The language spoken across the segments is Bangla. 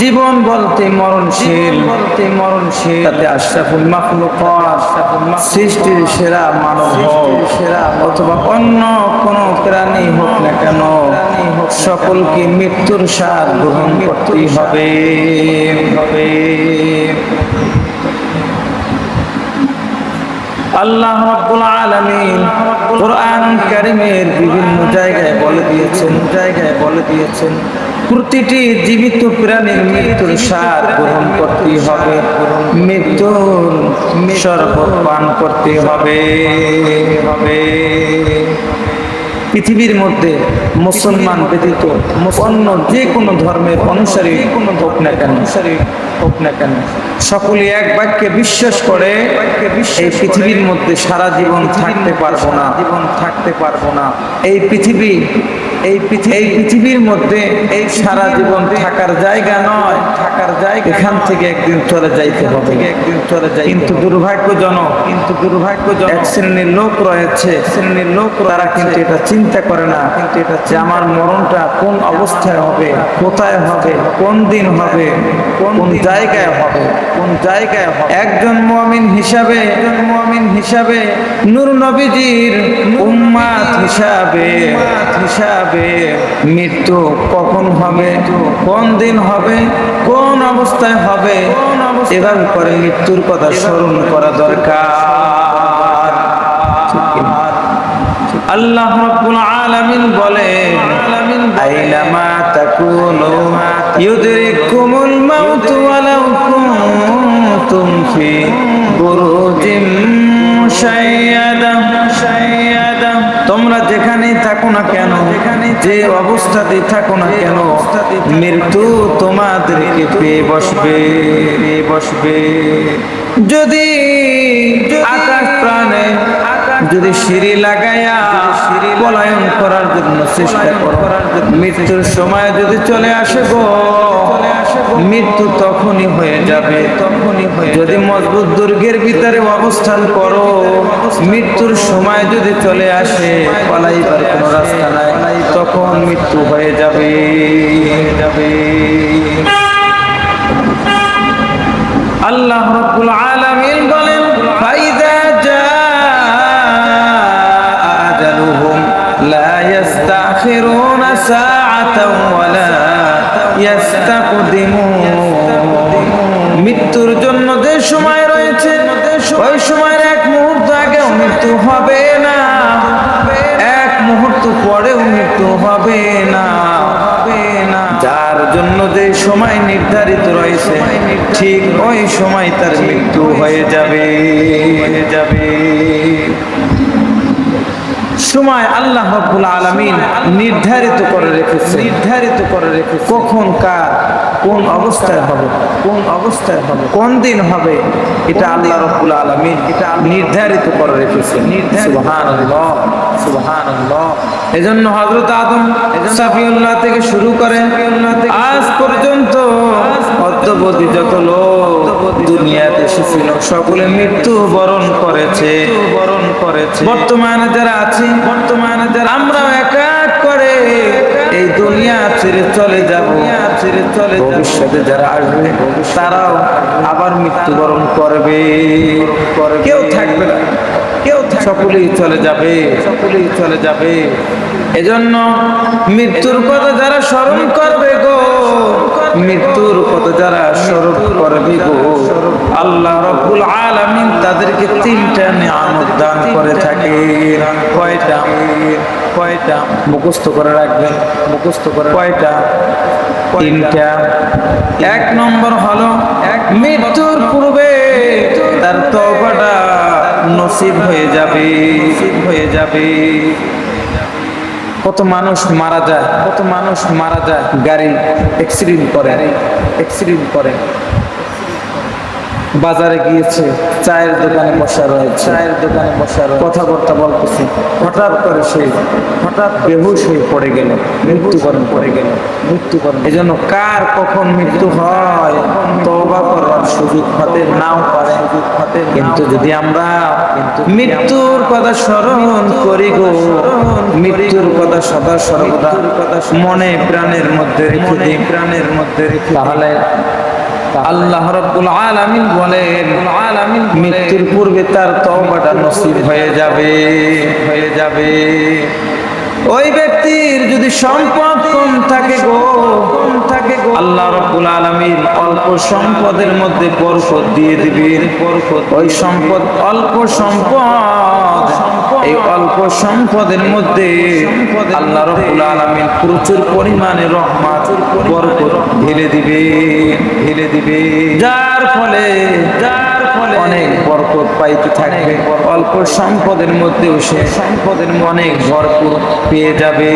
জীবন বলতে মরণশীল। বলতে মরণশীল। তাতে আশরাফুল মাখলুকাত সৃষ্টির সেরা মানব। সেরা অথবা অন্য কোন প্রাণী হোক না কেন সকলকে মৃত্যুর স্বাদ গ্রহণ করতেই হবে। হবে। আল্লাহ রাব্বুল আলামিন কোরআন কারীমের বিভিন্ন জায়গায় বলে দিয়েছেন। জায়গায় বলে দিয়েছেন। প্রতিটি জীবিত প্রাণীর মৃত্যুর স্বাদ গ্রহণ করতে হবে। মৃত্যুর শরবত পান করতে হবে। হবে পৃথিবীর মধ্যে মুসলমান ব্যতীত অন্য যে কোনো ধর্মের অনুসারী কোনো হোক না কেন হোক না কেন সকলে এক বাক্যে বিশ্বাস করে, এই পৃথিবীর মধ্যে সারা জীবন থাকতে পারব না জীবন থাকতে পারব না। এই পৃথিবী এই এই পৃথিবীর মধ্যে এই সারা জীবন থাকার জায়গা নয়। থাকার জায়গা এখান থেকে একদিন চলে যাইতে হবে। একদিন চলে যাই কিন্তু দুর্ভাগ্যজনক কিন্তু দুর্ভাগ্যজনক এক শ্রেণির লোক রয়েছে। শ্রেণির লোক তারা কিন্তু এটা চিন্তা করে না কিন্তু এটা যে আমার মরণটা কোন অবস্থায় হবে কোথায় হবে কোন দিন হবে কোন জায়গায় হবে কোন জায়গায় হবে। একজন মুমিন হিসাবে একজন মুমিন হিসাবে নূর নবীজির উম্মাত হিসাবে হিসাবে মৃত্যু কখন হবে, কোন দিন হবে, কোন অবস্থায় হবে এভাবে করে মৃত্যুর কথা স্মরণ করা দরকার। আল্লাহ রাব্বুল আলামিন বলেন আইনামা তাকুনু ইউদরিকুমুল মাউত ওয়ালাউ কুনতুম ফি বুরুজিম মুশাইয়াদা থাকো না কেন? যে অবস্থাতেই থাকো না কেন? মৃত্যু তোমাদেরকে পেয়ে বসবে পেয়ে বসবে। যদি আকাশ প্রাণে, যদি সিঁড়ি লাগাইয়া পলায়ন করার জন্য চেষ্টা করো। মৃত্যুর সময় যদি চলে আসে গো মৃত্যু তখনই হয়ে যাবে। তখনই হয়ে যদি মজবুত দুর্গের ভিতরে অবস্থান করো, মৃত্যুর সময় যদি চলে আসে, পলাইবার কোনো রাস্তা নাই, তখন মৃত্যু হয়ে যাবে। যাবে আল্লাহ রাব্বুল আলামিন বলেন ফাইদা জাআ আজালুহুম, লা ইস্তাখিরুনা সাআতাও ওয়ালা মৃত্যুর জন্য যে সময় রয়েছে, ওই সময়ের এক মুহূর্ত আগেও মৃত্যু হবে না। এক মুহূর্ত পরেও মৃত্যু হবে না। যার জন্য যে সময় নির্ধারিত রয়েছে, ঠিক ওই সময় তার মৃত্যু হয়ে যাবে হয়ে যাবে। সময় আল্লাহ রাব্বুল আলমিন নির্ধারিত করে রেখেছে নির্ধারিত করে রেখেছে কখন কার কোন অবস্থায় হবে? কোন অবস্থায় হবে? কোন দিন হবে? এটা আল্লাহ রাব্বুল আলামিন এটা নির্ধারিত করে রেখেছে সুবহানাল্লাহ সুবহানাল্লাহ। এজন্য হযরত আদম সাফিউল্লাহ থেকে শুরু করে আজ পর্যন্ত অদ্যবধি যত লোক দুনিয়াতে এসেছিল সকলে মৃত্যু বরণ করেছে। বরণ করেছে। বর্তমানে যারা আছে বর্তমানে যারা আমরাও এক এক করে এই দুনিয়া ছেড়ে চলে যাব। ছেড়ে চলে ভবিষ্যতে যারা আসবে তারাও আবার মৃত্যুবরণ করবে। কেউ থাকবে না। কেউ সকলেই চলে যাবে। সকলেই চলে যাবে। এজন্য মৃত্যুর কথা যারা স্মরণ করবে গো মৃত্যুর কথা যারা স্মরণ করবে গো, আল্লাহ রব্বুল আলামিন তাদেরকে তিনটা নিয়ামত দান করে থাকে। কয়টা? কয়টা? মুখস্থ করে রাখবেন। মুখস্থ করে কয়টা? তিনটা। এক নম্বর হলো এক মৃত্যুর পূর্বে তার তওবাটা নসিব হয়ে যাবে। হয়ে যাবে। কত মানুষ মারা যায় কত মানুষ মারা যায় গাড়ি অ্যাক্সিডেন্ট করে অ্যাক্সিডেন্ট করে। বাজারে গিয়েছে চায়ের দোকানে বসা রয়েছে। চায়ের দোকানে বসা রয়েছে। কথাবার্তা বলতেছে। হঠাৎ করে সে হঠাৎ বেহুশ হয়ে পড়ে গেল মৃত্যুবরণ করে গেল। মৃত্যুবরণ। এই জন্য কার কখন মৃত্যু হয় তবা করার সুযোগ হতে নাও পারে। কিন্তু যদি আমরা মৃত্যুর কথা স্মরণ করি গো মৃত্যুর কথা সদা সর্বদা মনে প্রাণের মধ্যে রেখে দিই। প্রাণের মধ্যে রেখে তাহলে আল্লাহ রাব্বুল আলামিন বলেন আলামিন মৃত্যুর পূর্বে তার তওবাটা নসিব হয়ে যাবে। হয়ে যাবে। ওই ব্যক্তির যদি সম্পদ কম থাকে গো কম থাকে গো আল্লাহ রাব্বুল আলামিন অল্প সম্পদের মধ্যে বরকত দিয়ে দিবেন। বরকত ওই সম্পদ অল্প সম্পদ সম্পদের মধ্যে আল্লাহ রাব্বুল আলামিন প্রচুর পরিমাণে রহমত, বরকত ঢেলে দিবে ঢেলে দিবে। যার ফলে যার ফলে অনেক বরকত পাইতে থাকবে, অল্প সম্পদের মধ্যেও সে সম্পদের অনেক ভরপুর পেয়ে যাবে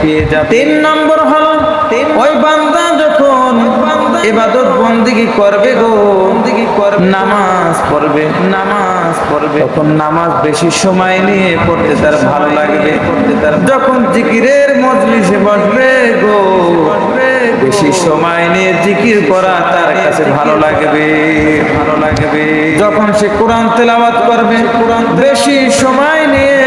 পেয়ে যাবে। তিন নম্বর হলো, ওই বান্দা যখন এবাদত বন্দিগি করবে গো। বন্দিগি করবে। নামাজ পড়বে নামাজ পড়বে। তখন নামাজ বেশি সময় নিয়ে পড়তে তার ভালো লাগবে। পড়তে তার যখন জিকিরের মজলিসে বসবে গো। বেশি সময় নিয়ে জিকির করা তার কাছে ভালো লাগবে। ভালো লাগবে। যখন সে কোরআন তেলাওয়াত করবে কোরআন বেশি সময় নিয়ে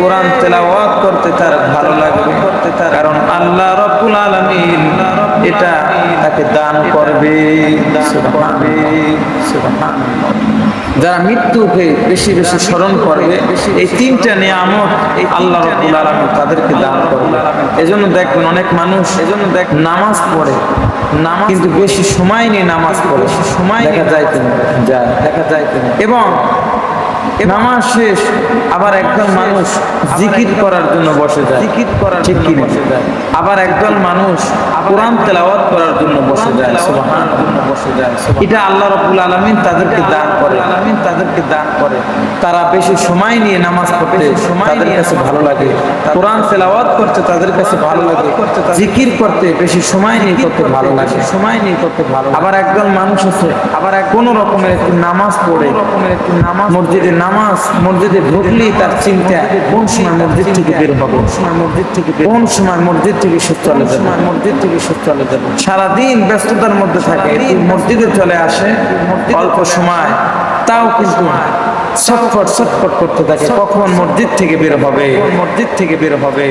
কোরআন তেলাওয়াত করতে তার ভালো লাগবে করতে তার কারণ আল্লাহ রব্বুল আলামিন এটা তাকে দান করবে। করবে যারা মৃত্যুকে বেশি বেশি স্মরণ করবে এই তিনটা নিয়ামত এই আল্লাহ রব্বুল আলামিন তাদেরকে দান করবে। এজন্য দেখবেন অনেক মানুষ এজন্য দেখ নামাজ পড়ে নামাজ কিন্তু বেশি সময় নিয়ে নামাজ পড়ে সময় দেখা যায় কিনা যায় দেখা যায়। কিনা? এবং নামাজ শেষ আবার একদল মানুষ জিকির করার জন্য বসে যায়। জিকির করার ঠিক কি বসে যায়। আবার একদল মানুষ কোরআন তেলাওয়াত করার জন্য বসে যায় বসে যায় এটা আল্লাহ রাব্বুল আলামিন তাদেরকে দান করে। আলামিন তাদেরকে দান করে। তারা বেশি সময় নিয়ে নামাজ পড়তে তাদের কাছে ভালো লাগে। কোরআন তেলাওয়াত করতে তাদের কাছে ভালো লাগে। জিকির করতে বেশি সময় নিয়ে করতে ভালো লাগে। সময় নিয়ে করতে ভালো আবার একদল মানুষ আছে আবার কোনো রকমের একটি নামাজ পড়ে। রকমের একটি নামাজ মসজিদে নামাজ মসজিদে ঢুকলি তার চিন্তা কোন সময় মসজিদ থেকে বের হবে? সময় মসজিদ থেকে কোন সময় মসজিদ থেকে সুস্থ চলে যাবে? মসজিদ থেকে সুস্থ চলে যাবে? সারাদিন ব্যস্ততার মধ্যে থাকে মসজিদে চলে আসে অল্প সময় তাও কিন্তু ছটফট ছটফট করতে থাকে কখন মসজিদ থেকে বের হবে? মসজিদ থেকে বের হবে?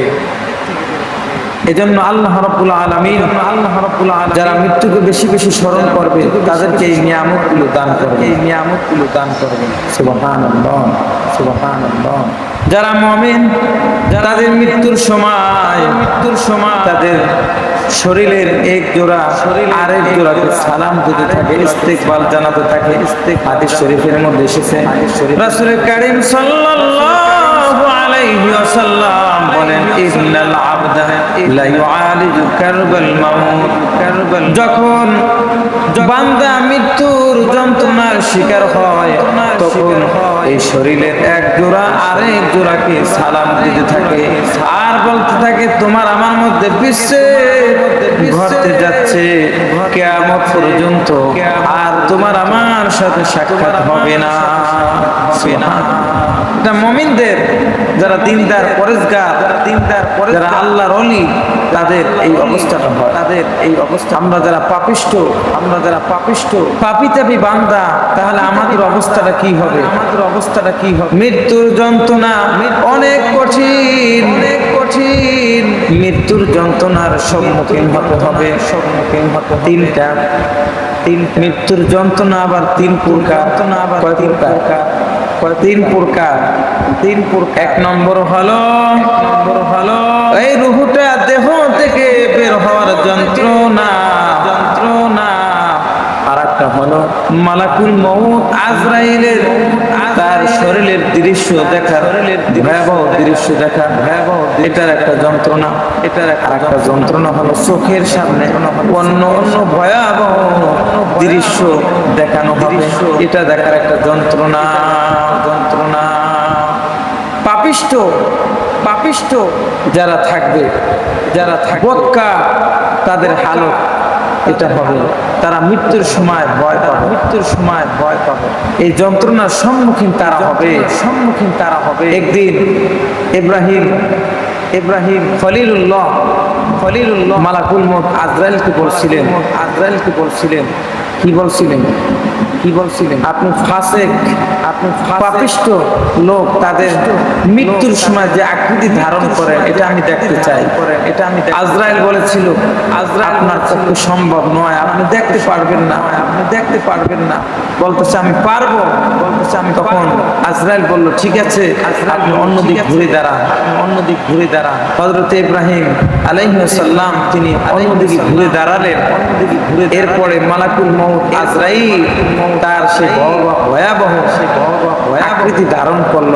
এজন্য আল্লাহ রাব্বুল আলামিন আল্লাহ রাব্বুল আলামিন যারা মৃত্যুকে বেশি বেশি স্মরণ করবে তাদেরকে এই নিয়ামতগুলো দান করবে। এই নিয়ামতগুলো দান করবে। সুবহানাল্লাহ সুবহানাল্লাহ। যারা মুমিন তাদের মৃত্যুর সময় মৃত্যুর সময় তাদের শরীরের এক জোড়া শরীর আরেক জোড়াকে সালাম দিতে থাকে ইস্তেকবাল জানাতে থাকে ইস্তেক হাদিস শরীফের মধ্যে এসেছে। রাসূল কারীম সাল্লাল্লাহু আলাইহি ওয়াসাল্লাম বলেন, ইন্নাল আবদা লা ইউআলিজু কারবাল মাউত। কারবাল যখন বান্দা মৃত্যুর যন্ত্রণার শিকার হয়, তখন এই শরীরের এক জোড়া আরেক জোড়াকে সালাম দিতে থাকে। আর বলতে থাকে, তোমার আমার মধ্যে বিশ্বের ঘটতে যাচ্ছে। কেয়ামত পর্যন্ত আর তোমার আমার সাথে সাক্ষাৎ হবে না। হবে না। এটা মমিনদের যারা দিনদার পরেজগার দিনদার পরে যারা আল্লাহর অলি তাদের এই অবস্থাটা হয় তাদের এই অবস্থা। আমরা যারা পাপিষ্ট আমরা যারা পাপিষ্ট পাপি তাপি বান্দা তাহলে আমাদের অবস্থাটা কি হবে? আমাদের অবস্থাটা কি হবে? মৃত্যুর যন্ত্রণা অনেক কঠিন। অনেক কঠিন। মৃত্যুর যন্ত্রণার সম্মুখীন হতে হবে। সম্মুখীন হতে হবে। তিনটা। তিন মৃত্যুর যন্ত্রণা আবার তিন প্রকার। আবার তিন প্রকার। তিন প্রকার তিন প্রকার এক নম্বর হলো নম্বর হলো এই রুহুটা দেহ থেকে বের হওয়ার যন্ত্রণা। যন্ত্রণা। আর একটা হলো মালাকুল মৌত আজরাইলের দৃশ্য দেখা ভয়াবহ দৃশ্য দেখা ভয়াবহ এটার একটা যন্ত্রণা এটার একটা যন্ত্রণা। হলো চোখের সামনে অন্য অন্য ভয়াবহ দৃশ্য দেখানো দৃশ্য। এটা দেখার একটা যন্ত্রণা যন্ত্রণা। পাপিষ্ট পাপিষ্ট যারা থাকবে যারা থাকবে তাদের হালত এটা হবে। তারা মৃত্যুর সময় ভয় পাবে। মৃত্যুর সময় ভয় পাবে। এই যন্ত্রণার সম্মুখীন তারা হবে। সম্মুখীন তারা হবে। একদিন ইব্রাহিম ইব্রাহিম খলিলুল্লাহ খলিলুল্লাহ মালাকুল মত আজরাইলকে বলছিলেন। আজরাইলকে বলছিলেন কি বলছিলেন? কি বলছিলেন? আপনি ফাসেক আপনি পাপিষ্ট লোক তাদের মৃত্যুর সময় যে আকৃতি ধারণ করে এটা আমি দেখতে চাই। এটা আমি আজরাইল বলেছিল আজরা আপনার পক্ষে সম্ভব নয় আপনি দেখতে পারবেন না আপনি দেখতে পারবেন না। বলতেছে আমি পারব। বলতেছে আমি তখন আজরাইল বলল ঠিক আছে আপনি অন্যদিক ঘুরে দাঁড়ান। অন্যদিক ঘুরে দাঁড়ান। হজরত ইব্রাহিম আলাইসাল্লাম তিনি অন্যদিকে ঘুরে দাঁড়ালেন। অন্যদিকে ঘুরে এরপরে মালাকুল মৌত আজরাইল তার সে ভয়াবহ সে ভয়াবহ আকৃতি ধারণ করল।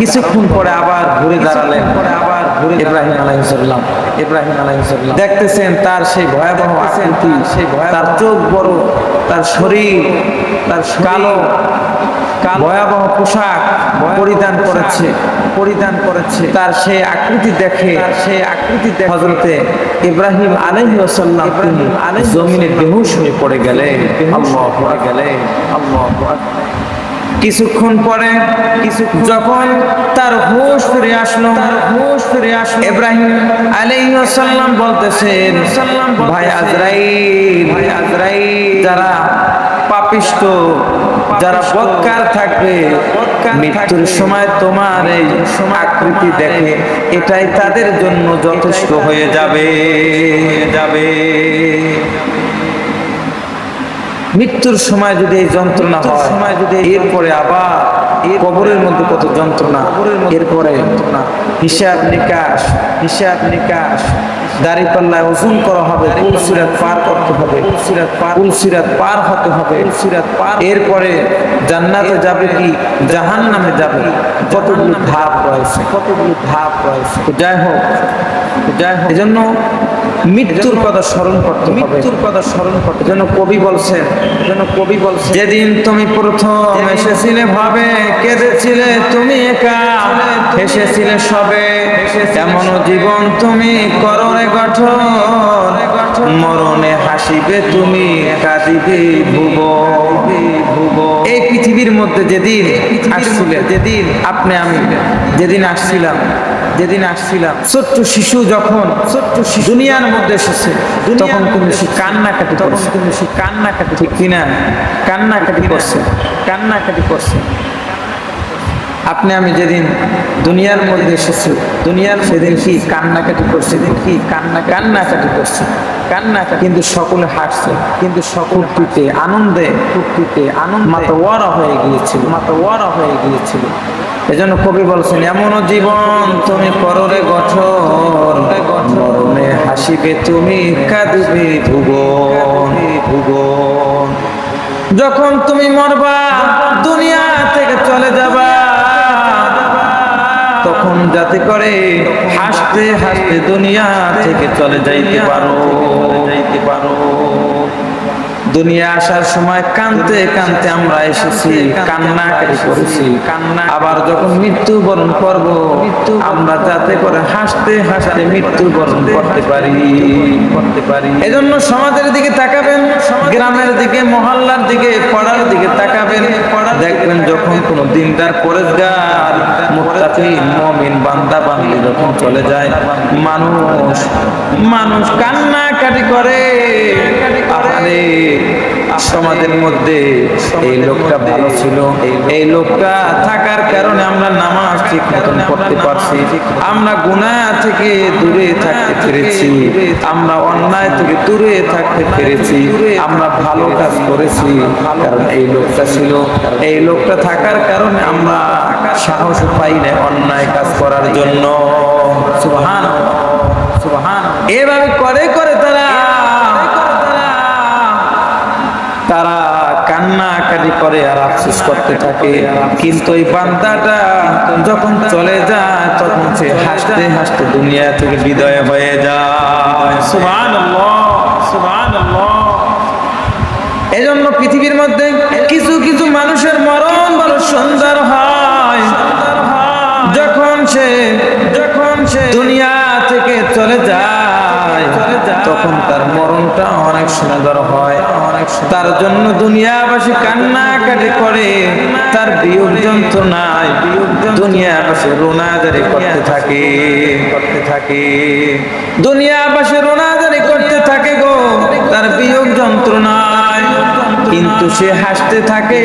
কিছুক্ষণ পরে আবার ঘুরে দাঁড়ালেন। পরে আবার ইব্রাহিম আলাইসাল্লাম ইব্রাহিম আলাইসাল্লাম দেখতেছেন তার সেই ভয়াবহ আকৃতি সেই তার চোখ বড় তার শরীর তার কালো ভয়াবহ পোশাক পরিধান করেছে পরিধান করেছে। তার সেই আকৃতি দেখে সেই আকৃতি দেখে হজরতে ইব্রাহিম আলাইহি ওয়াসাল্লাম তিনি জমিনে বেহুশ হয়ে পড়ে গেলেন। আল্লাহ পড়ে গেলেন। আল্লাহ কিছুক্ষণ পরে কিছু যখন তার হুশ ফিরে আসলো তার হুশ ফিরে আসলো। ইব্রাহিম আলাইহিস সালাম বলতেছেন ভাই আজরাইল ভাই আজরাইল যারা পাপিষ্ট যারা বৎকার থাকবে মৃত্যুর সময় তোমার এই আকৃতি দেখে এটাই তাদের জন্য যথেষ্ট হয়ে যাবে। যাবে। মৃত্যুর সময় যদি এই যন্ত্রণা হয় সময় যদি এরপরে আবার কবরের মধ্যে কত যন্ত্রণা এরপরে হিসাব নিকাশ হিসাব নিকাশ। দাড়ি পাল্লায় ওজন করা হবে কুলসিরাত পার করতে হবে কুলসিরাত পার কুলসিরাত পার হতে হবে। কুলসিরাত পার এরপরে জান্নাতে যাবে কি? জাহান নামে যাবে কতগুলো ধাপ রয়েছে? কতগুলো ধাপ রয়েছে। যাই হোক যাই হোক এজন্য মৃত্যুর কথা স্মরণ করতে মৃত্যুর কথা স্মরণ করতে যেন কবি বলছেন যেন কবি বলছেন যেদিন তুমি প্রথম এসেছিলে ভাবে কেঁদেছিলে তুমি একা এসেছিলে সবে এমন জীবন তুমি কররে গঠন মরণে হাসিবে তুমি কাঁদিবে ভুব ভুব। এই পৃথিবীর মধ্যে যেদিন আসছিলেন যেদিন আপনি আমি যেদিন আসছিলাম যেদিন আসছিলাম ছোট্ট শিশু যখন ছোট্ট শিশু দুনিয়ার মধ্যে এসেছে তখন কিন্তু সে কান্নাকাটি তখন কিন্তু সে কান্নাকাটি ঠিক কিনা? কান্নাকাটি করছে কান্নাকাটি করছে। আপনি আমি যেদিন দুনিয়ার মধ্যে এসেছি দুনিয়ার সেদিন কি কান্নাকাটি করছে? সেদিন কি কান্না কান্নাকাটি করছে। কান্নাকাটি কিন্তু সকলে হাসছে কিন্তু সকল সকলটিতে আনন্দে ফুর্তিতে আনন্দ। মাতোয়ারা হয়ে গিয়েছিল। মাতোয়ারা হয়ে গিয়েছিল। এজন্য কবি বলছেন এমন জীবন তুমি কররে গঠন। মরণে হাসিবে তুমি, কাঁদবে ভুবন। ভুবন যখন তুমি মরবা, দুনিয়া থেকে চলে যাবা। তখন যাতে করে হাসতে হাসতে দুনিয়া থেকে চলে যাইতে পারো যাইতে পারো। দুনিয়া আসার সময় কানতে কানতে আমরা এসেছি কান্নাকাটি করেছি। কান্না আবার যখন মৃত্যু বরণ করব মৃত্যু আমরা যাতে করে হাসতে হাসতে মৃত্যু বরণ করতে পারি। করতে পারি। এজন্য সমাজের দিকে তাকাবেন গ্রামের দিকে মহল্লার দিকে পড়ার দিকে তাকাবেন। পড়া দেখবেন যখন কোনো দিনদার পরেজগার মুমিন বান্দা বান্দি যখন চলে যায় মানুষ মানুষ কান্নাকাটি করে। আরে সমাজের মধ্যে এই লোকটা ভালো ছিল। এই লোকটা থাকার কারণে আমরা নামাজ ঠিক মতন করতে পারছি। আমরা গুনাহ থেকে দূরে থাকতে পেরেছি। আমরা অন্যায় থেকে দূরে থাকতে পেরেছি। আমরা ভালো কাজ করেছি কারণ এই লোকটা ছিল। এই লোকটা থাকার কারণে আমরা সাহস পাই না অন্যায় কাজ করার জন্য। সুবহান সুবহান এভাবে করে করে তারা কান্নাকাটি করে আর আফসোস করতে থাকে। কিন্তু এই বান্দাটা যখন চলে যায় তখন সে হাসতে হাসতে দুনিয়া থেকে বিদায় হয়ে যায়। সুবহানাল্লাহ সুবহানাল্লাহ। এজন্য পৃথিবীর মধ্যে তার জন্য দুনিয়াবাসী কান্নাকাটি করে। তার বিয়োগ যন্ত্রণায় দুনিয়াবাসী রোনাজারি করতে থাকে। করতে থাকে দুনিয়াবাসী রোনাজারি করতে থাকে গো, তার বিয়োগ যন্ত্রণায়। কিন্তু সে হাসতে থাকে,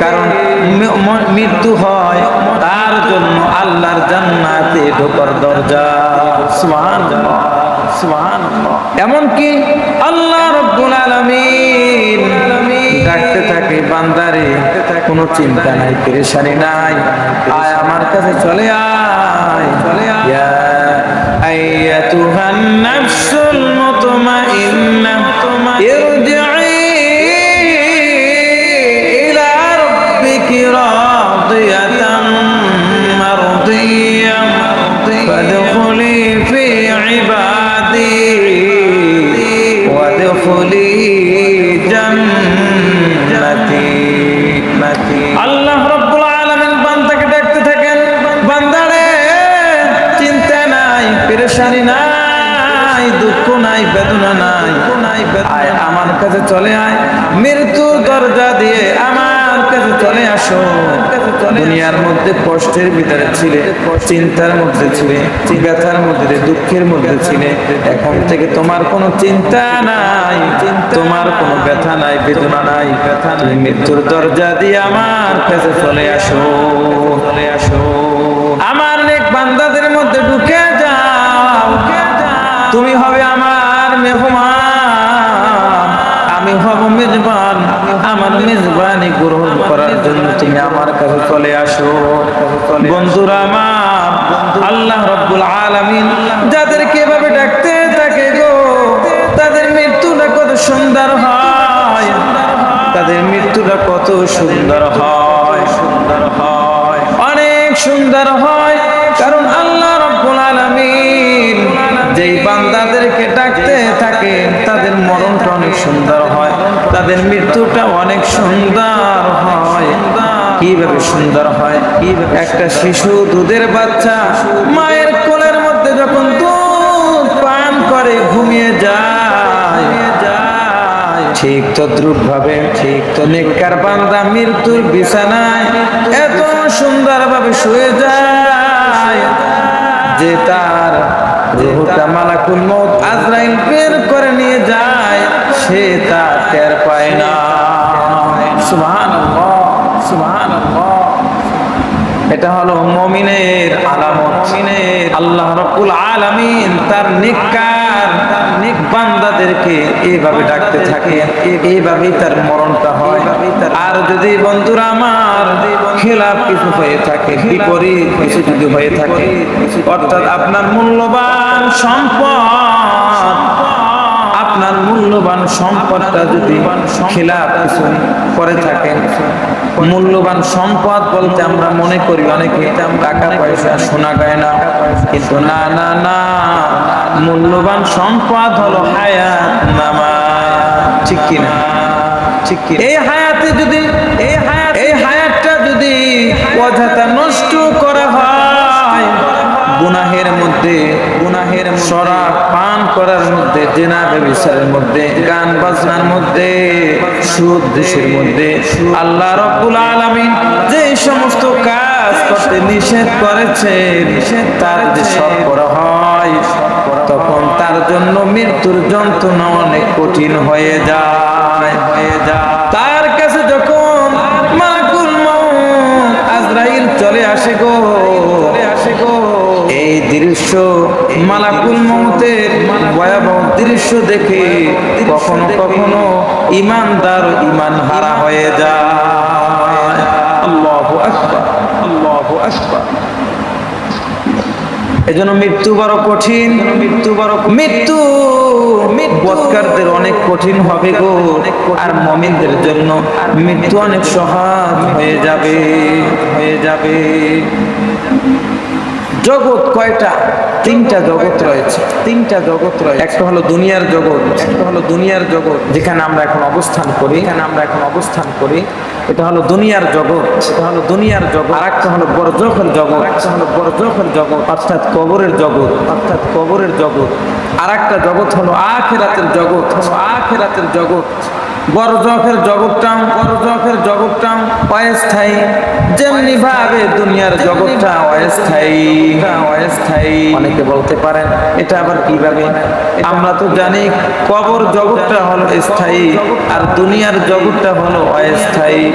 কারণ ম- ম- মৃত্যু হয় তার জন্য আল্লাহর জান্নাতে ঢোকার দরজা। সুবহানাল্লাহ। এমনকি আল্লাহ রব্বুল আলমিন ডাকতে থাকে বান্দারে কোনো চিন্তা নাই পেরেশানি নাই। আয় আমার কাছে চলে আয়। চলে আয়। আয় তুহান নাফসুল কাছে চলে আয়। মৃত্যুর দরজা দিয়ে আমার কাছে চলে আসো। দুনিয়ার মধ্যে কষ্টের ভিতরে ছিলে, চিন্তার মধ্যে ছিলে, ব্যথার মধ্যে, দুঃখের মধ্যে ছিলে। এখন থেকে তোমার কোনো চিন্তা নাই, তোমার কোনো ব্যথা নাই, বেদনা নাই। ব্যথা নাই মৃত্যুর দরজা দিয়ে আমার কাছে চলে কত সুন্দর হয়। সুন্দর হয় অনেক সুন্দর হয়, কারণ আল্লাহ রব্বুল আলামিন যেই বান্দাদেরকে ডাকতে থাকে, তাদের মরণটা অনেক সুন্দর হয়, তাদের মৃত্যুটা অনেক সুন্দর হয়। কীভাবে সুন্দর হয়? একটা শিশু দুধের বাচ্চা, মায়ের কোলের মধ্যে যখন দুধ পান করে, ঘুমিয়ে যায় ঠিক তদ্রুপ ভাবে ঠিক তো নেককার বান্দা মৃত্যুর বিছানায় এত সুন্দর ভাবে শুয়ে যায় যে তার রুহটা মালাকুল মউত আজরাইল বের করে নিয়ে যায়, সে তা টের পায় না। সুবহানাল্লাহ সুবহানাল্লাহ। এটা হলো মমিনের আলামত। আল্লাহ রাব্বুল আলামিন তার নেককার তার নেক বান্দাদেরকে এইভাবে ডাকতে থাকে এইভাবেই তার মরণটা হয়। আর যদি বন্ধুরা আমার খেলাফ কিছু হয়ে থাকে, বিপরীত কিছু যদি হয়ে থাকে, অর্থাৎ আপনার মূল্যবান সম্পদ আপনার মূল্যবান সম্পদটা যদি খেলাপ কিছু করে থাকেন, মূল্যবান সম্পদ বলতে আমরা মনে করি অনেকে টাকা পয়সা সোনা গয়না, কিন্তু না না না, মূল্যবান সম্পদ হলো হায়াত নামা ঠিক কিনা? ঠিক এই হায়াতে যদি, এই হায়াত, এই হায়াতটা যদি অযথা নষ্ট গুনাহের মধ্যে, গুনাহের শরাব পান করার মধ্যে, জেনা ব্যবসারের মধ্যে, গান বাজনার মধ্যে, সুদ দেশের মধ্যে, আল্লাহ রব্বুল আলামিন যে সমস্ত কাজ করতে নিষেধ করেছে নিষেধ তার যে করা হয়, তখন তার জন্য মৃত্যুর যন্ত্রণা অনেক কঠিন হয়ে যায়। হয়ে যায় তার কাছে যখন মালাকুল মউত আজরাইল চলে আসে গো এই দৃশ্য মালাকুল মৌতের ভয়াবহ দৃশ্য দেখে কখনো কখনো ইমানদার ইমান হারা হয়ে যায়। এজন্য মৃত্যু বড় কঠিন, মৃত্যু বড় মৃত্যু। বৎকারদের অনেক কঠিন হবে গো, আর মমিনদের জন্য মৃত্যু অনেক সহজ হয়ে যাবে হয়ে যাবে। জগৎ কয়টা? তিনটা জগৎ রয়েছে। তিনটা জগৎ রয়েছে। একটা হলো দুনিয়ার জগৎ। একটা হলো দুনিয়ার জগৎ। যেখানে আমরা এখন অবস্থান করি। এখানে আমরা এখন অবস্থান করি। এটা হলো দুনিয়ার জগৎ। এটা হলো দুনিয়ার জগৎ। আর একটা হলো বরজখের জগৎ। একটা হলো বরজখের জগৎ। অর্থাৎ কবরের জগৎ। অর্থাৎ কবরের জগৎ। আর একটা জগৎ হলো আখেরাতের জগৎ। হলো আখেরাতের জগৎ। বরজখের জগৎটা বরজখের জগৎটা অস্থায়ী। যেমনি ভাবে দুনিয়ার জগৎটা অস্থায়ী। অস্থায়ী। অনেকে বলতে পারেন এটা আবার কীভাবে? আমরা তো জানি কবর জগৎটা হলো স্থায়ী আর দুনিয়ার জগৎটা হলো অস্থায়ী।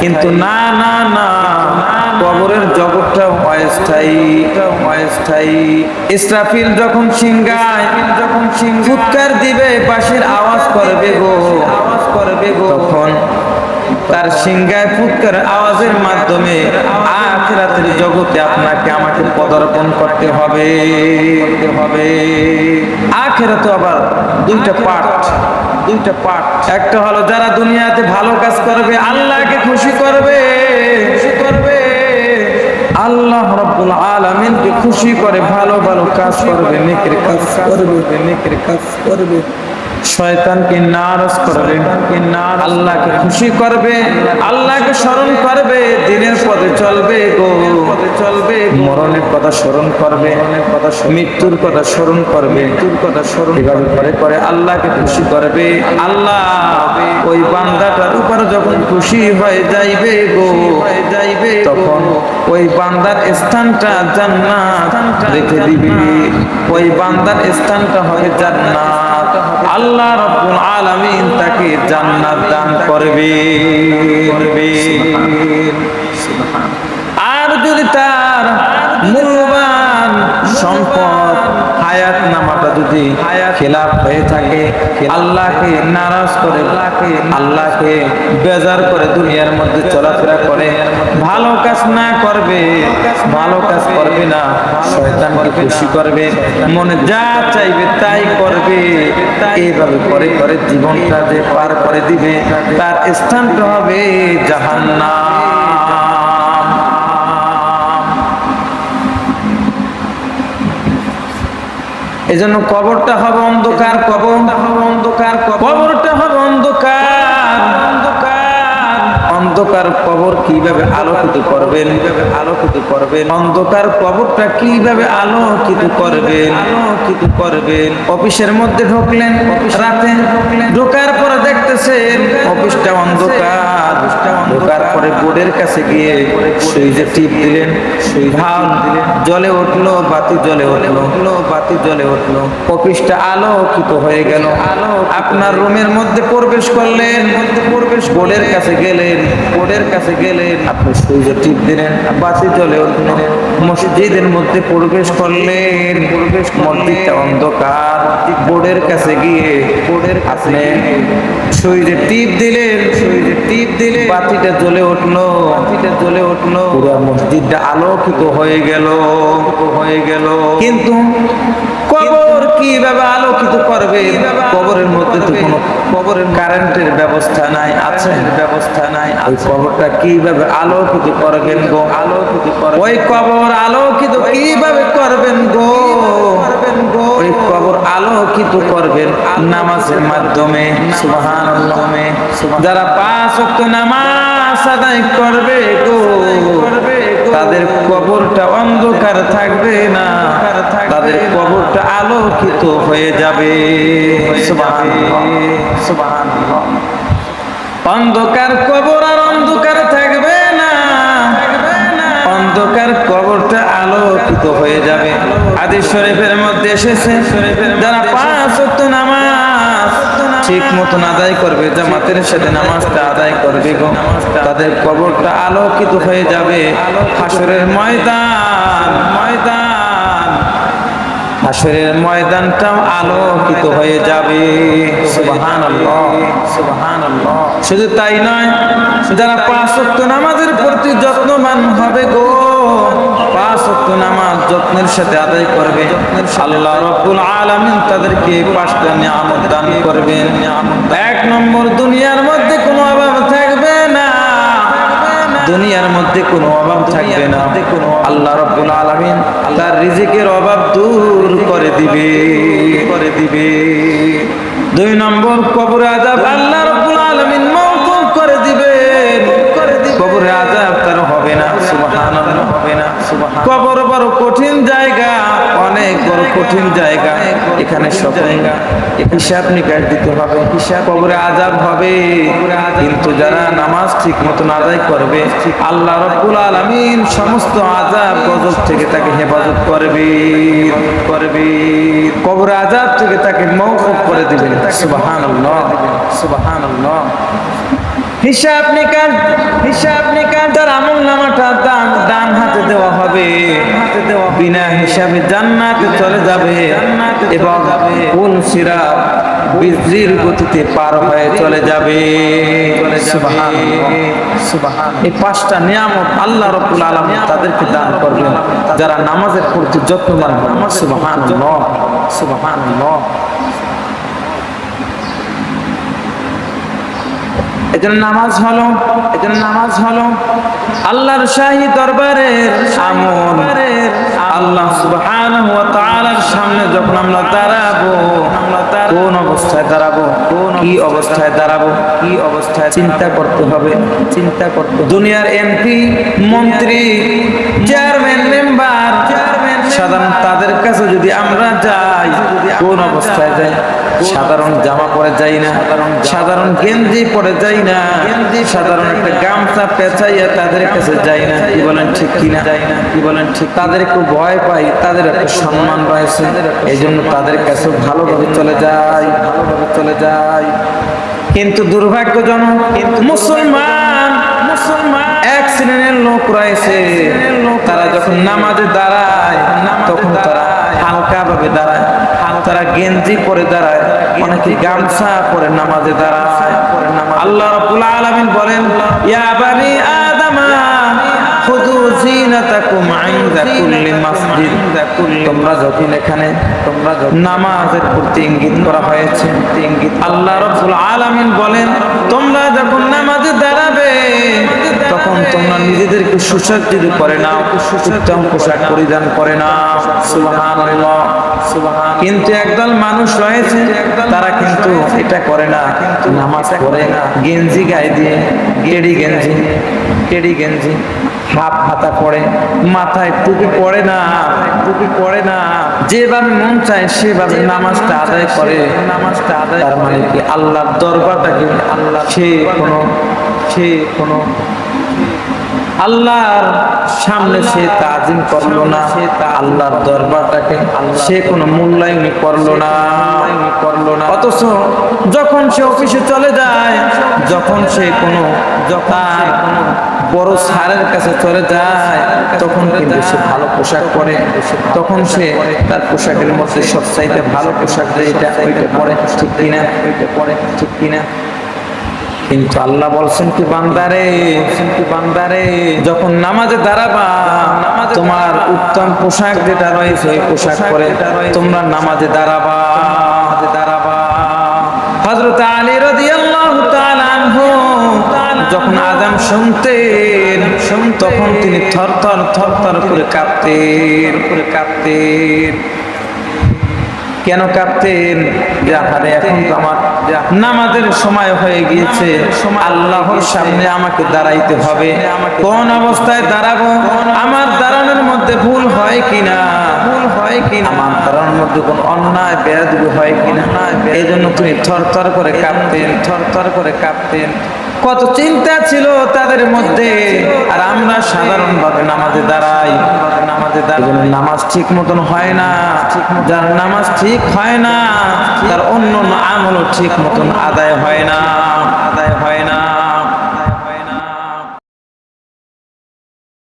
কিন্তু না না না। কবরের জগৎটা অস্থায়ী অস্থায়ী। ইসরাফিল যখন সিংগায় যখন ফুৎকার দিবে, বাঁশির আওয়াজ করবে গো। আওয়াজ করবে গো তখন তার সিংগায় ফুৎকার আওয়াজের মাধ্যমে আখিরাতের জগতে আপনাকে আমাকে পদার্পণ করতে হবে হবে। আখিরাতে আবার দুইটা পার্ট দুইটা পার্ট একটা হলো, যারা দুনিয়াতে ভালো কাজ করবে, আল্লাহকে খুশি করবে খুশি করবে। আল্লাহ রাব্বুল আলামিনকে খুশি করে ভালো ভালো কাজ করবে, নেকের কাজ করবে, নেকের কাজ করবে। শয়তানকে নারাজ করবে। আল্লাহকে খুশি করবে আল্লাহকে স্মরণ করবে দিনের পথে চলবে গো। পথে চলবে মরণের কথা স্মরণ করবে কথা মৃত্যুর কথা স্মরণ করবে। মৃত্যুর কথা স্মরণ এভাবে করে করে আল্লাহকে খুশি করবে। আল্লাহ ওই বান্দাটার উপর যখন খুশি হয়ে যাইবে গো যাইবে তখন ওই বান্দার স্থানটা জান্নাত রেখে দিবি। ওই বান্দার স্থানটা হয় জান্নাত। আল্লাহ রব্বুল আলামিন তাকে জান্নাত দান করবে। করবে আর যদি তার মূল্যবান সম্পদ হায়াত নামাটা যদি খেলাপ হয়ে থাকে আল্লাহকে নারাজ করে আল্লাহকে বেজার করে দুনিয়ার মধ্যে চলাফেরা করে ভালো কাজ না করবে ভালো কাজ করবে না শয়তানকে খুশি করবে? মনে যা চাইবে তাই করবে এইভাবে করে করে জীবনটা যে পার করে দিবে তার স্থানটা হবে জাহান্নাম। এজন্য কবরটা হবে অন্ধকার কবরটা হবে অন্ধকার কবরটা অন্ধকার কবর কীভাবে আলোকিত করবেন? আলোকিত করবেন অন্ধকার কবরটা কীভাবে আলোকিত করবেন? আলোকিত করবেন অফিসের মধ্যে ঢুকলেন, রাতে ঢোকার পরে দেখতেছেন অফিসটা অন্ধকার। ঢোকার পরে বোর্ডের কাছে গিয়ে সুইচে টিপ দিলেন, ভালো দিলেন জলে উঠল, বাতি জলে উঠল, বাতি জলে উঠল। অফিসটা আলোকিত হয়ে গেল। আলো আপনার রুমের মধ্যে প্রবেশ করলেন মধ্যে প্রবেশ বোর্ডের কাছে গেলেন। বোর্ডের কাছে গেলেন আপনি সুইচে টিপ দিলেন বাতি জলে উঠল মসজিদের মধ্যে প্রবেশ করলেন। প্রবেশ মসজিদটা অন্ধকার। বোর্ডের কাছে গিয়ে বোর্ডের আপনি সুইচে টিপ দিলেন। সুইচে টিপ দিলেন। বাতিটা জ্বলে উঠল। বাতিটা জ্বলে উঠল। পুরো মসজিদটা আলোকিত হয়ে গেল। হয়ে গেল। কিন্তু কবর কীভাবে আলোকিত করবে? কবরের মধ্যে তো কোনো কবরের কারেন্টের ব্যবস্থা নাই আছে? ব্যবস্থা নাই ওই কবরটা কীভাবে আলোকিত করবেন গো? আলোকিত করবেন। ওই কবর আলোকিত কীভাবে করবেন গো? করবেন গো? ওই কবর আলোকিত করবেন নামাজের মাধ্যমে সুবহানাল্লাহ। যারা পাঁচ ওয়াক্ত নামাজ আদায় করবে গো। তাদের কবরটা অন্ধকার থাকবে না। তাদের কবরটা আলোকিত হয়ে যাবে। অন্ধকার কবর আর অন্ধকার থাকবে না। অন্ধকার কবরটা আলোকিত হয়ে যাবে। আদি শরীফের মধ্যে এসেছে, যারা পাঁচ নামাজ ঠিক মতন আদায় করবে, জামাতের সাথে নামাজটা আদায় করবে গো। তাদের কবরটা আলোকিত হয়ে যাবে হাসরের ময়দান ময়দান। হাসরের ময়দানটাও আলোকিত হয়ে যাবে। শুধু তাই নয়, যারা পাঁচ নামাজের প্রতি যত্নবান হবে গো পাঁচ ওয়াক্ত নামাজ যত্নের সাথে আদায় করবে। আল্লাহ রাব্বুল আলামিন তাদেরকে পাঁচটা নিয়ামত দান করবেন। এক নম্বর দুনিয়ার মধ্যে কোনো অভাব থাকবে না। দুনিয়ার মধ্যে কোনো অভাব থাকবে না। আল্লাহ রাব্বুল আলামিন তার রিজিকের অভাব দূর করে দিবে। করে দিবে। দুই নম্বর কবরে আযাব আল্লাহ বড় কঠিন জায়গা, অনেক বড় কঠিন জায়গা। এখানে হিসাব নিকাশ দিতে হবে, হিসাব কবরে আজাব হবে। কিন্তু যারা নামাজ ঠিক মতন আদায় করবে, আল্লাহ রব্বুল আলামিন সমস্ত আজাব গজব থেকে তাকে হেফাজত করবে করবে। কবরে আজাব থেকে তাকে মৌকুফ করে দিবেন। সুবহানাল্লাহ সুবহানাল্লাহ। হিসাব নিকাশ হিসাব নিকাশ, তার আমল নামাটা দান দান হাতে দেওয়া হবে। বিনা হিসাবে জান্নাতে চলে যাবে এবং কোন সিরা বিজলির গতিতে পার হয়ে চলে যাবে। এই পাঁচটা নিয়ামত আল্লাহ রাব্বুল আলামিন তাদেরকে দান করবেন। যারা নামাজের প্রতি যত্নবান হবে সুবহানাল্লাহ। এজন্য নামাজ হলো নামাজ হলো। আল্লাহর শাহী দরবারের আমল। আল্লাহ সুবহানাহু সামনে যখন আমরা দাঁড়াবো, কোন অবস্থায় দাঁড়াবো কোন কি অবস্থায় দাঁড়াবো, কি অবস্থায় চিন্তা করতে হবে, চিন্তা করতে দুনিয়ার এমপি, মন্ত্রী, চেয়ারম্যান, মেম্বার সাধারণ তাদের কাছে যদি আমরা যাই, কোন অবস্থায় যাই? সাধারণ জামা পরে যাই না, সাধারণ গেঞ্জি পরে যাই না, সাধারণ একটা গামছা পেঁচাইয়া তাদের কাছে যাই না, কি বলেন ঠিক কিনা? যাই না কি বলেন ঠিক তাদের একটু ভয় পাই, তাদের একটা সম্মান রয়েছে এই জন্য তাদের কাছে ভালোভাবে চলে যায় ভালোভাবে চলে যায় কিন্তু দুর্ভাগ্যজনক কিন্তু মুসলমান এক শ্রেণির লোক রয়েছে। তারা যখন নামাজে দাঁড়ায় তখন তারা হালকা ভাবে দাঁড়ায়। তারা গেঞ্জি পরে দাঁড়ায় অনেকে গামছা পরে নামাজে দাঁড়ায়। আল্লাহ রাব্বুল আলামিন বলেন ইয়া বানি আদামা এখানে তোমরা নামাজের প্রতি ইঙ্গিত করা হয়েছে ইঙ্গিত আল্লাহ রাব্বুল আলামিন বলেন, তোমরা যখন নামাজে দাঁড়াবে তখন তোমরা নিজেদেরকে সুসজ্জিত করে নাও উত্তম পোশাক পরিধান করে নাও। সুবহানাল্লাহ সুবহান কিন্তু একদল মানুষ রয়েছে তারা কিন্তু এটা করে না। কিন্তু নামাজ পড়ে না গেঞ্জি গায়ে দিয়ে গেড়ি গেঞ্জি টেডি গেঞ্জি হাফ হাতা পড়ে মাথায় টুপি পড়ে না টুপি পড়ে না। যেভাবে মন চায় সেভাবে নামাজটা আদায় করে। নামাজটা আদায় তার মানে কি আল্লাহর দরবারটাকে আল্লাহ সে কোনো সে কোনো আল্লাহর সামনে সে তাজিম করল না সে আল্লাহর দরবারটাকে সে কোনো মূল্যায়নই করল না। করল না। অথচ যখন সে অফিসে চলে যায় যখন সে কোনো তার কোনো বড় স্যারের কাছে চলে যায় তখন কিন্তু সে ভালো পোশাক পরে তখন সে তার পোশাকের মধ্যে সবচাইতে ভালো পোশাক এটা ওইটা পরে ঠিক কিনা ওইটা পরে ঠিক কিনা। কিন্তু আল্লাহ বলছেন কি বান্দারে কি বান্দারে যখন নামাজে দাঁড়াবা তোমার উত্তম পোশাক যেটা রয়েছে ওই পোশাক পরে তোমরা নামাজে দাঁড়াবা। দাঁড়াবা। হযরত আলী রাদিয়াল্লাহু তাআলা আনহু যখন আযান শুনতেন তখন তিনি থরথর থরথর করে কাঁপতেন করে কাঁপতেন। কেন কাঁপতেন? যে আহারে এখন তো আমার নামাজের সময় হয়ে গিয়েছে। আল্লাহর সামনে আমাকে দাঁড়াইতে হবে। কোন অবস্থায় দাঁড়াবো? আমার দাঁড়ানোর মধ্যে ভুল হয় কিনা? ভুল হয় কিনা? আমার দাঁড়ানোর মধ্যে কোন অন্যায় বেয়াদবি হয় কিনা? এই জন্য তুমি থর থর করে কাঁপতেন। থর থর করে কাঁপতেন। কত চিন্তা ছিল তাদের মধ্যে। আর আমরা সাধারণভাবে নামাজে দাঁড়াই। নামাজে দাঁড়াই। নামাজ ঠিক মতন হয় না। যার নামাজ ঠিক হয় না, তার অন্য আমলও ঠিক মতন আদায় হয় না। আদায় হয় না।